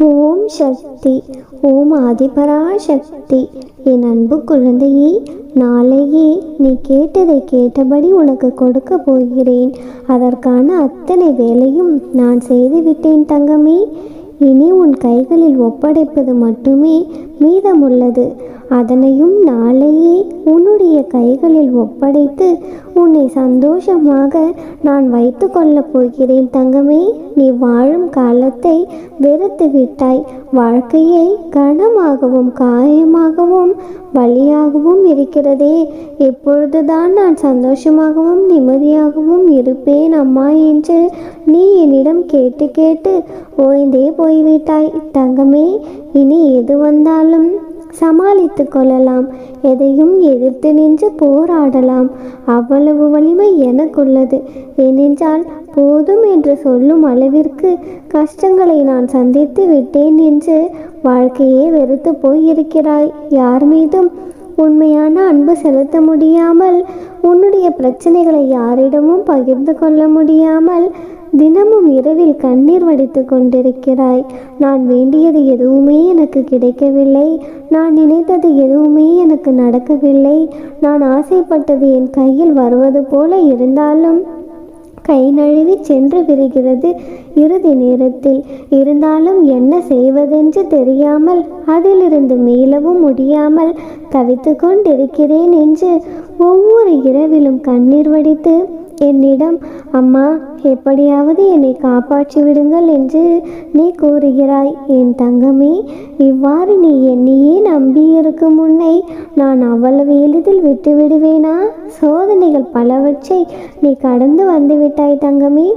ஓம் சக்தி ஓம் ஆதிபராசக்தி. என் அன்பு குழந்தையே நாளையே நீ கேட்டதை கேட்டபடி உனக்கு கொடுக்க போகிறேன். அதற்கான அத்தனை வேலையும் நான் செய்துவிட்டேன் தங்கமே. இனி உன் கைகளில் ஒப்படைப்பது மட்டுமே மீதமுள்ளது. அதனையும் நாளையே உன்னுடைய கைகளில் ஒப்படைத்து உன்னை சந்தோஷமாக நான் வைத்து கொள்ளப் போகிறேன் தங்கமே. நீ வாழும் காலத்தை வெறுத்து விட்டாய். வாழ்க்கையை கனமாகவும் காயமாகவும் வழியாகவும் இருக்கிறதே. எப்பொழுதுதான் நான் சந்தோஷமாகவும் நிம்மதியாகவும் இருப்பேன் அம்மா என்று நீ என்னிடம் கேட்டு கேட்டு ஓய்ந்தே போய்விட்டாய் தங்கமே. இனி எது வந்தாலும் சமாளித்து கொள்ளலாம் எதையும் எதிர்த்து நின்று போராடலாம். அவ்வளவு வலிமை எனக்குள்ளது. ஏனென்றால் போதும் என்று சொல்லும் அளவிற்கு கஷ்டங்களை நான் சந்தித்து விட்டேன் என்று வாழ்க்கையே வெறுத்து போயிருக்கிறாய். யார் மீதும் உண்மையான அன்பு செலுத்த முடியாமல் உன்னுடைய பிரச்சனைகளை யாரிடமும் பகிர்ந்து கொள்ள முடியாமல் தினமும் இரவில் கண்ணீர் வடித்து கொண்டிருக்கிறாய். நான் வேண்டியது எதுவுமே எனக்கு கிடைக்கவில்லை. நான் நினைத்தது எதுவுமே எனக்கு நடக்கவில்லை. நான் ஆசைப்பட்டது என் கையில் வருவது போல இருந்தாலும் கை நழுவி சென்று விடுகிறது இறுதி நேரத்தில். இருந்தாலும் என்ன செய்வதென்று தெரியாமல் அதிலிருந்து மீளவும் முடியாமல் தவித்து கொண்டிருக்கிறேன் என்று ஒவ்வொரு இரவிலும் கண்ணீர் வடித்து என்னிடம் அம்மா எப்படியாவது என்னை காப்பாற்றி விடுங்கள் என்று நீ கூறுகிறாய். என் தங்கமே இவ்வாறு நீ என்னையே நம்பியிருக்கும் முன்னை நான் அவ்வளவு எளிதில் விட்டு விடுவேனா சோதனைகள் பலவற்றை நீ கடந்து வந்து விட்டாய் தங்கமே.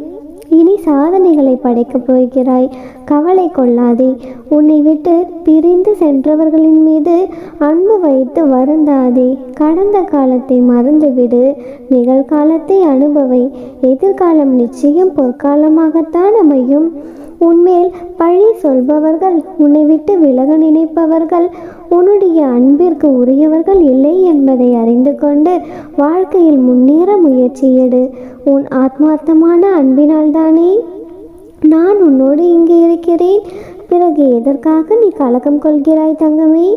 இனி சாதனைகளை படைக்கப் போகிறாய். கவலை கொள்ளாதே. உன்னை விட்டு பிரிந்து சென்றவர்களின் மீது அன்பு வைத்து வருந்தாதே. கடந்த காலத்தை மறந்துவிடு. நிகழ்காலத்தை அனுபவை. எதிர்காலம் நிச்சயம் பொற்காலமாகத்தான் அமையும். உன்மேல் பழி சொல்பவர்கள் உன்னை விட்டு விலக நினைப்பவர்கள் உன்னுடைய அன்பிற்கு உரியவர்கள் இல்லை என்பதை அறிந்து கொண்டு வாழ்க்கையில் முன்னேற முயற்சி எடு. உன் ஆத்மார்த்தமான அன்பினால்தானே நான் உன்னோடு இங்கே இருக்கிறேன். பிறகு எதற்காக நீ கலக்கம் கொள்கிறாய் தங்கமே?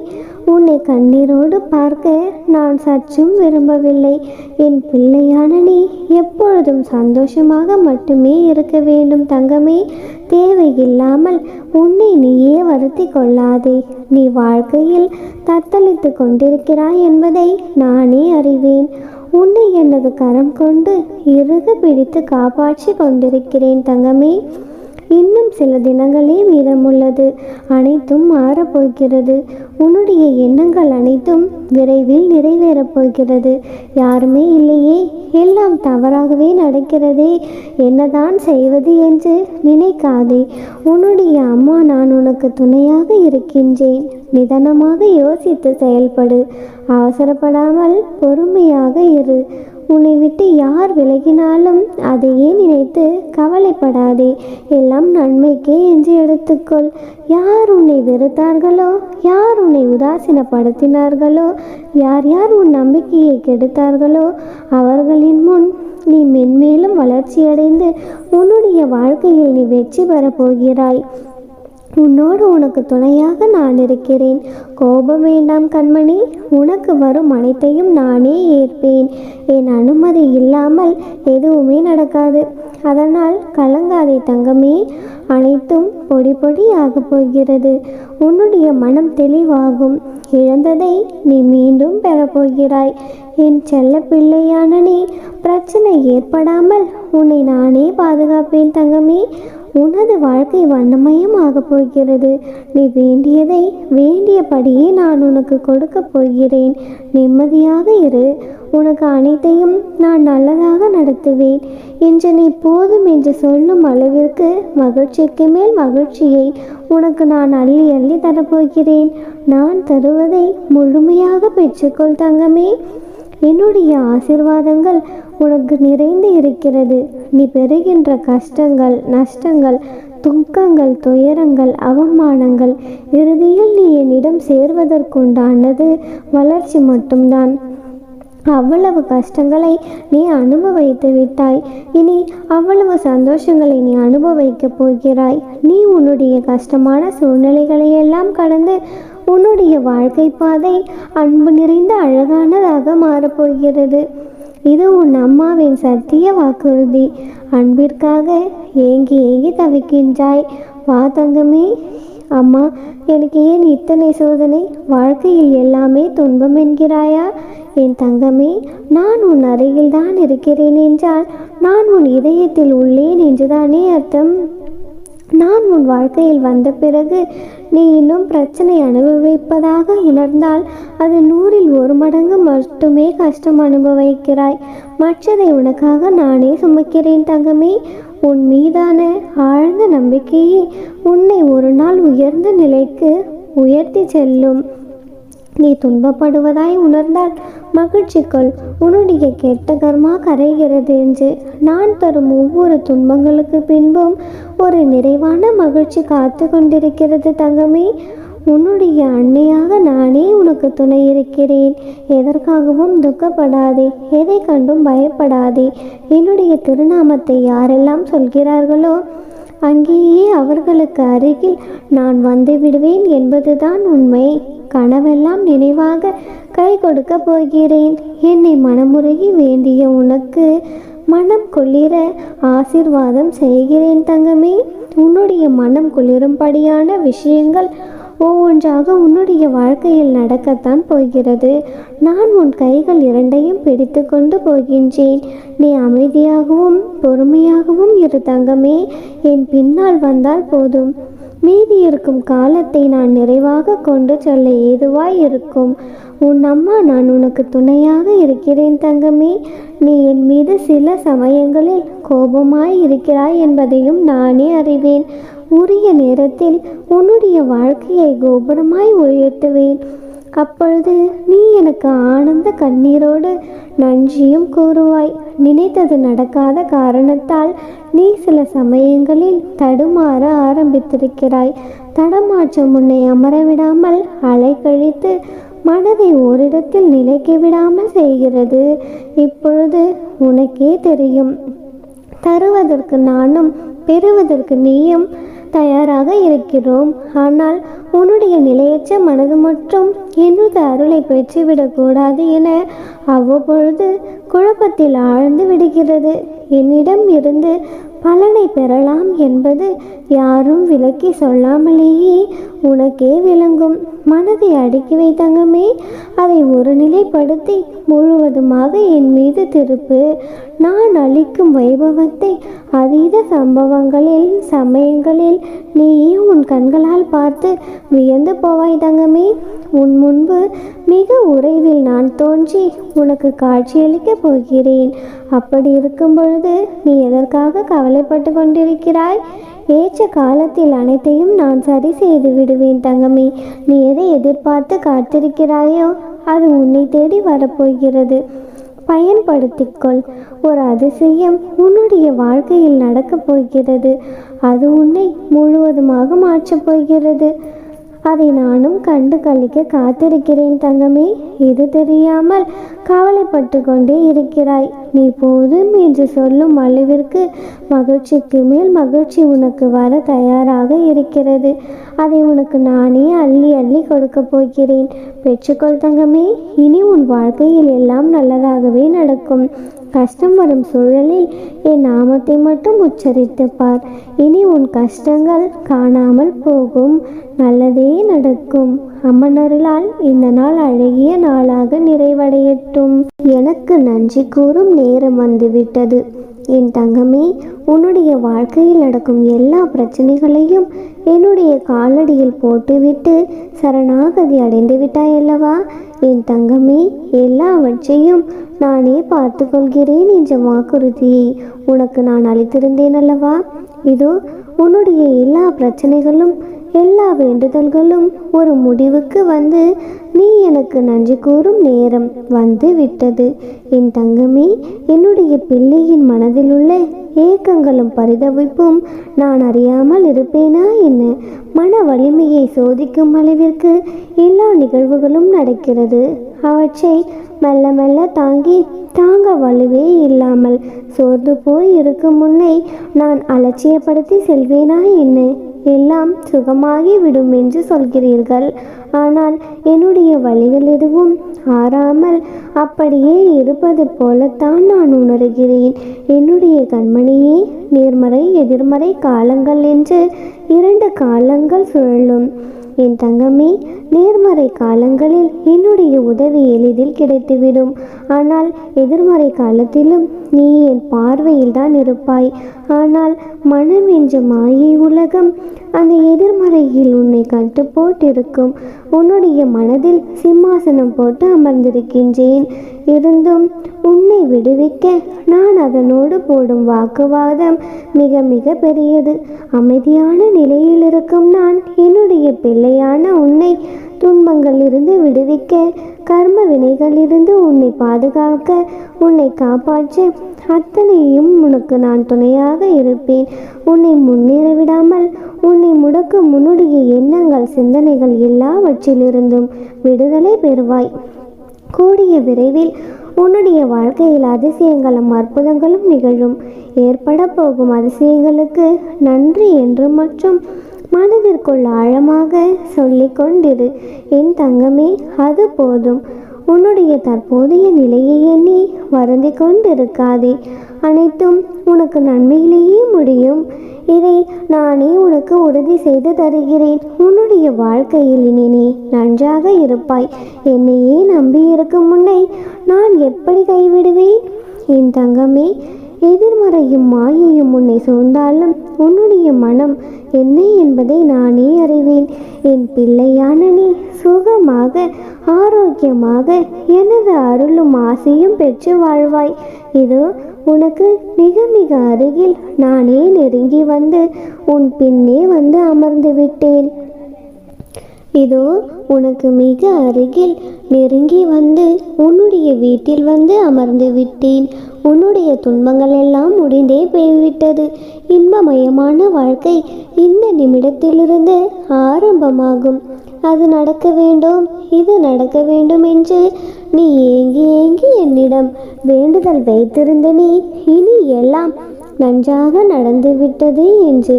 உன்னை கண்ணீரோடு பார்க்க நான் சற்றும் விரும்பவில்லை. என் பிள்ளையான நீ எப்பொழுதும் சந்தோஷமாக மட்டுமே இருக்க வேண்டும் தங்கமே. தேவையில்லாமல் உன்னை நீயே வருத்தி கொள்ளாதே. நீ வாழ்க்கையில் தத்தளித்து கொண்டிருக்கிறாய் என்பதை நானே அறிவேன். உன்னை எனது கரம் கொண்டு இறுக பிடித்து காப்பாற்றி கொண்டிருக்கிறேன் தங்கமே. இன்னும் சில தினங்களே மீதமுள்ளது. அனைத்தும் மாறப்போகிறது. உன்னுடைய எண்ணங்கள் அனைத்தும் விரைவில் நிறைவேறப் போகிறது. யாருமே இல்லையே. எல்லாம் தவறாகவே நடக்கிறதே. என்னதான் செய்வது என்று நினைக்காதே. உன்னுடைய அம்மா நான் உனக்கு துணையாக இருக்கின்றேன். நிதானமாக யோசித்து செயல்படு. அவசரப்படாமல் பொறுமையாக இரு. உன்னை விட்டு யார் விலகினாலும் அதையே நினைத்து கவலைப்படாதே. எல்லாம் நன்மைக்கே என்று எடுத்துக்கொள். யார் உன்னை வெறுத்தார்களோ யார் உன்னை உதாசீனப்படுத்தினார்களோ யார் யார் உன் நம்பிக்கையை கெடுத்தார்களோ அவர்களின் முன் நீ மென்மேலும் வளர்ச்சியடைந்து உன்னுடைய வாழ்க்கையில் நீ வெற்றி பெறப் போகிறாய். உன்னோடு உனக்கு துணையாக நான் இருக்கிறேன். கோபம் வேண்டாம் கண்மணி உனக்கு வரும் அனைத்தையும் நானே ஏற்பேன். என் அனுமதி இல்லாமல் எதுவுமே நடக்காது. அதனால் கலங்காதே தங்கமே அனைத்தும் பொடி பொடியாக போகிறது. உன்னுடைய மனம் தெளிவாகும். இழந்ததை நீ மீண்டும் பெறப்போகிறாய் என் செல்ல பிள்ளையான நீ பிரச்சனை ஏற்படாமல் உன்னை நானே பாதுகாப்பேன் தங்கமே. உனது வாழ்க்கை வண்ணமயமாக போகிறது. நீ வேண்டியதை வேண்டியபடியே நான் உனக்கு கொடுக்க போகிறேன். நிம்மதியாக இரு. உனக்கு அனைத்தையும் நான் நல்லதாக நடத்துவேன். என்று நீ போதும் என்று சொல்லும் அளவிற்கு மகிழ்ச்சிக்கு மேல் மகிழ்ச்சியை உனக்கு நான் அள்ளி அள்ளி தரப்போகிறேன். நான் தருவதை முழுமையாக பெற்றுக்கொள் தங்கமே. என்னுடைய ஆசிர்வாதங்கள் உனக்கு நிறைந்து இருக்கிறது. நீ பெறுகின்ற கஷ்டங்கள் நஷ்டங்கள் துக்கங்கள் துயரங்கள் அவமானங்கள் இறுதியில் நீ என்னிடம் சேர்வதற்குண்டானது வளர்ச்சி மட்டும்தான். அவ்வளவு கஷ்டங்களை நீ அனுபவித்து விட்டாய். இனி அவ்வளவு சந்தோஷங்களை நீ அனுபவிக்கப் போகிறாய். நீ உன்னுடைய கஷ்டமான சூழ்நிலைகளை எல்லாம் கடந்து உன்னுடைய வாழ்க்கை பாதை அன்பு நிறைந்த அழகானதாக மாறப்போகிறது இது உன் அம்மாவின் சத்திய வாக்குறுதி. அன்பிற்காக ஏங்கி ஏங்கி தவிக்கின்றாய். வா தங்கமே. அம்மா எனக்கு ஏன் இத்தனை சோதனை? வாழ்க்கையில் எல்லாமே துன்பம் என்கிறாயா? என் தங்கமே நான் உன் அருகில் தான் இருக்கிறேன் என்றால் நான் உன் இதயத்தில் உள்ளேன் என்றுதானே அர்த்தம்? நான் உன் வாழ்க்கையில் வந்த பிறகு நீ இன்னும் பிரச்சனை அனுபவிப்பதாக உணர்ந்தால் அது நூறில் ஒரு மடங்கு மட்டுமே கஷ்டம் அனுபவிக்கிறாய். மற்றதை உனக்காக நானே சுமக்கிறேன் தங்கமே. உன் மீதான ஆழ்ந்த நம்பிக்கையே உன்னை ஒரு நாள் உயர்ந்த நிலைக்கு உயர்த்தி செல்லும். நீ துன்பப்படுவதாய் உணர்ந்தால் மகிழ்ச்சிக்குள் உன்னுடைய கெட்ட கர்மா கரைகிறது என்று நான் தரும் ஒவ்வொரு துன்பங்களுக்கு பின்பும் ஒரு நிறைவான மகிழ்ச்சி காத்து கொண்டிருக்கிறது தங்கமே. உன்னுடைய அன்னையாக நானே உனக்கு துணை இருக்கிறேன். எதற்காகவும் துக்கப்படாதே. எதை கண்டும் பயப்படாதே. என்னுடைய திருநாமத்தை யாரெல்லாம் சொல்கிறார்களோ அங்கேயே அவர்களுக்கு அருகில் நான் வந்து விடுவேன் என்பதுதான் உண்மை. கனவெல்லாம் நினைவாக கை கொடுக்க போகிறேன். என்னை மனமுருகி வேண்டிய உனக்கு மனம் குளிர ஆசிர்வாதம் செய்கிறேன் தங்கமே. உன்னுடைய மனம் குளிரும்படியான விஷயங்கள் ஒவ்வொன்றாக உன்னுடைய வாழ்க்கையில் நடக்கத்தான் போகிறது. நான் உன் கைகள் இரண்டையும் பிடித்து கொண்டு போகின்றேன். நீ அமைதியாகவும் பொறுமையாகவும் இரு தங்கமே. என் பின்னால் வந்தால் போதும். மீதி இருக்கும் காலத்தை நான் நிறைவாக கொண்டு சொல்ல ஏதுவாய் இருக்கும். உன் அம்மா நான் உனக்கு துணையாக இருக்கிறேன் தங்கமே. நீ என் மீது சில சமயங்களில் கோபமாய் இருக்கிறாய் என்பதையும் நானே அறிவேன். உரிய நேரத்தில் உன்னுடைய வாழ்க்கையை கோபுரமாய் உயர்த்துவேன் அப்பொழுது நீ எனக்கு ஆனந்த கண்ணீரோடு நன்றியும் கூறுவாய். நினைத்தது நடக்காத காரணத்தால் நீ சில சமயங்களில் தடுமாற ஆரம்பித்திருக்கிறாய். தடமாற்றம் உன்னை அமர விடாமல் அலைக்கழித்து மனதை ஓரிடத்தில் நிலைக்க விடாமல் செய்கிறது. இப்பொழுது உனக்கே தெரியும். தருவதற்கு நானும் பெறுவதற்கு நீயும் தயாராக இருக்கிறோம். ஆனால் உன்னுடைய நிலையற்ற மனது மற்றும் என்னுடைய அருளை பெற்றுவிடக்கூடாது என அவ்வப்பொழுது குழப்பத்தில் ஆழ்ந்து விடுகிறது. என்னிடம் இருந்து பலனை பெறலாம் என்பது யாரும் விலக்கி சொல்லாமலேயே உனக்கே விளங்கும். மனதை அடுக்கி வைத்தங்கமே அதை ஒரு நிலைப்படுத்தி முழுவதுமாக என் மீது திருப்பு. நான் அளிக்கும் வைபவத்தை அதீத சம்பவங்களில் சமயங்களில் நீயே உன் கண்களால் பார்த்து வியந்து போவாய் தங்கமே. உன் முன்பு மிக உறைவில் நான் தோன்றி உனக்கு காட்சியளிக்கப் போகிறேன். அப்படி இருக்கும் பொழுது நீ எதற்காக கவலை கவலைப்பட்டு கொண்டிருக்கிறாய் ஏற்ற காலத்தில் அனைத்தையும் நான் சரி செய்து விடுவேன் தங்கமே. நீ எதை எதிர்பார்த்து காத்திருக்கிறாயோ அது உன்னை தேடி வரப்போகிறது. பயன்படுத்திக்கொள். ஒரு அதிசயம் உன்னுடைய வாழ்க்கையில் நடக்கப் போகிறது. அது உன்னை முழுவதுமாக மாற்றப் போகிறது. அதை நானும் கண்டு கழிக்க காத்திருக்கிறேன் தங்கமே. இது தெரியாமல் கவலைப்பட்டு கொண்டே இருக்கிறாய். நீ போதும் என்று சொல்லும் அளவிற்கு மகிழ்ச்சிக்கு மேல் மகிழ்ச்சி உனக்கு வர தயாராக இருக்கிறது. அதை உனக்கு நானே அள்ளி அள்ளி கொடுக்க போகிறேன். பெற்றுக்கொள் தங்கமே. இனி உன் வாழ்க்கையில் எல்லாம் நல்லதாகவே நடக்கும். கஷ்டம் வரும் சூழலில் என் நாமத்தை மட்டும் உச்சரித்து பார் இனி உன் கஷ்டங்கள் காணாமல் போகும். நல்லதே நடக்கும். அம்மனருளால் இந்த நாள் அழகிய நாளாக நிறைவடையட்டும். எனக்கு நன்றி கூறும் நேரம் வந்துவிட்டது. என் தங்கமே உன்னுடைய வாழ்க்கையில் நடக்கும் எல்லா பிரச்சனைகளையும் என்னுடைய காலடியில் போட்டுவிட்டு சரணாகதி அடைந்து விட்டாய் அல்லவா? என் தங்கமே எல்லாவற்றையும் நானே பார்த்து கொள்கிறேன் என்ற வாக்குறுதியை உனக்கு நான் அளித்திருந்தேன் அல்லவா? இதோ உன்னுடைய எல்லா பிரச்சனைகளும் எல்லா வேண்டுதல்களும் ஒரு முடிவுக்கு வந்து நீ எனக்கு நன்றி கூறும் நேரம் வந்து விட்டது என் தங்கமே என்னுடைய பிள்ளையின் மனதிலுள்ள ஏக்கங்களும் பரிதவிப்பும் நான் அறியாமல் இருப்பேனா என்ன? மன வலிமையை சோதிக்கும் அளவிற்கு எல்லா நிகழ்வுகளும் நடக்கிறது. அவற்றை மெல்ல மெல்ல தாங்கி தாங்க வலுவே இல்லாமல் சோர்ந்து போய் இருக்கும் முன்னை நான் அலட்சியப்படுத்தி செல்வேனா என்ன? எல்லாம் சுகமாகி விடும் என்று சொல்கிறீர்கள். ஆனால் என்னுடைய வழிகள் எதுவும் ஆறாமல் அப்படியே இருப்பது போலத்தான் நான் உணர்கிறேன். என்னுடைய கண்மணியே நேர்மறை எதிர்மறை காலங்கள் என்று இரண்டு காலங்கள் சுழலும். என் தங்கமே நேர்மறை காலங்களில் என்னுடைய உதவி எளிதில் கிடைத்துவிடும். ஆனால் எதிர்மறை காலத்திலும் நீ என் பார்வையில் தான் இருப்பாய். ஆனால் மனம் என்ற மாயை உலகம் அந்த எதிர்மறையில் உன்னை கட்டு போட்டிருக்கும். உன்னுடைய மனதில் சிம்மாசனம் போட்டு அமர்ந்திருக்கின்றேன். இருந்தும் உன்னை விடுவிக்க நான் அதனோடு போடும் வாக்குவாதம் மிக மிக பெரியது. அமைதியான நிலையில் இருக்கும் நான் என்னுடைய பிள்ளையான உன்னை துன்பங்களிலிருந்து விடுவிக்க கர்ம வினைகளிலிருந்து உன்னை பாதுகாக்க உன்னை காப்பாற்ற. அத்தனையும் உனக்கு நான் துணையாக இருப்பேன். உன்னை முன்னேற விடாமல் உன்னை முடக்கும் உன்னுடைய எண்ணங்கள் சிந்தனைகள் எல்லாவற்றிலிருந்தும் விடுதலை பெறுவாய். கூடிய விரைவில் உன்னுடைய வாழ்க்கையில் அதிசயங்களும் அற்புதங்களும் நிகழும். ஏற்பட போகும் அதிசயங்களுக்கு நன்றி என்று மற்றும் மனதிற்குள் ஆழமாக சொல்லி கொண்டிரு. என் தங்கமே அது போதும். உன்னுடைய தற்போதைய நிலையை எண்ணி வருந்தி கொண்டிருக்காதே. அனைத்தும் உனக்கு நன்மையிலேயே முடியும். இதை நானே உனக்கு உறுதி செய்து தருகிறேன். உன்னுடைய வாழ்க்கையில் இனி நீ நன்றாக இருப்பாய். என்னையே நம்பியிருக்கும் முன்னை நான் எப்படி கைவிடுவேன்? என் தங்கமே எதிர்மறையும் மாயையும் உன்னை சூழ்ந்தாலும் உன்னுடைய மனம் என்ன என்பதை நானே அறிவேன். என் பிள்ளையான நீ சுகமாக ஆரோக்கியமாக எனது அருளும் ஆசையும் பெற்று வாழ்வாய். இதோ உனக்கு மிக மிக அருகில் நானே நெருங்கி வந்து உன் பின்னே வந்து அமர்ந்து விட்டேன். இதோ உனக்கு மிக அருகில் நெருங்கி வந்து உன்னுடைய வீட்டில் வந்து அமர்ந்து விட்டேன். உன்னுடைய துன்பங்கள் எல்லாம் முடிந்தே போய்விட்டது. இன்பமயமான வாழ்க்கை இந்த நிமிடத்திலிருந்து ஆரம்பமாகும். அது நடக்க வேண்டும் இது நடக்க வேண்டும் என்று நீ ஏங்கி ஏங்கி என்னிடம் வேண்டுதல் வைத்திருந்த நீ இனி எல்லாம் நன்றாக நடந்துவிட்டது என்று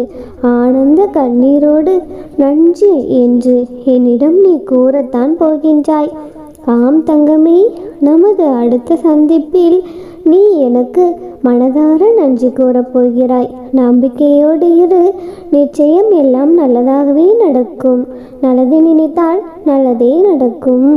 ஆனந்த கண்ணீரோடு நன்று என்று என்னிடம் நீ கூறத்தான் போகின்றாய். ஆம் தங்கமே நமது அடுத்த சந்திப்பில் நீ எனக்கு மனதார நன்றி கூறப் போகிறாய். நம்பிக்கையோடு இரு. நிச்சயம் எல்லாம் நல்லதாகவே நடக்கும். நல்லது நினைத்தால் நல்லதே நடக்கும்.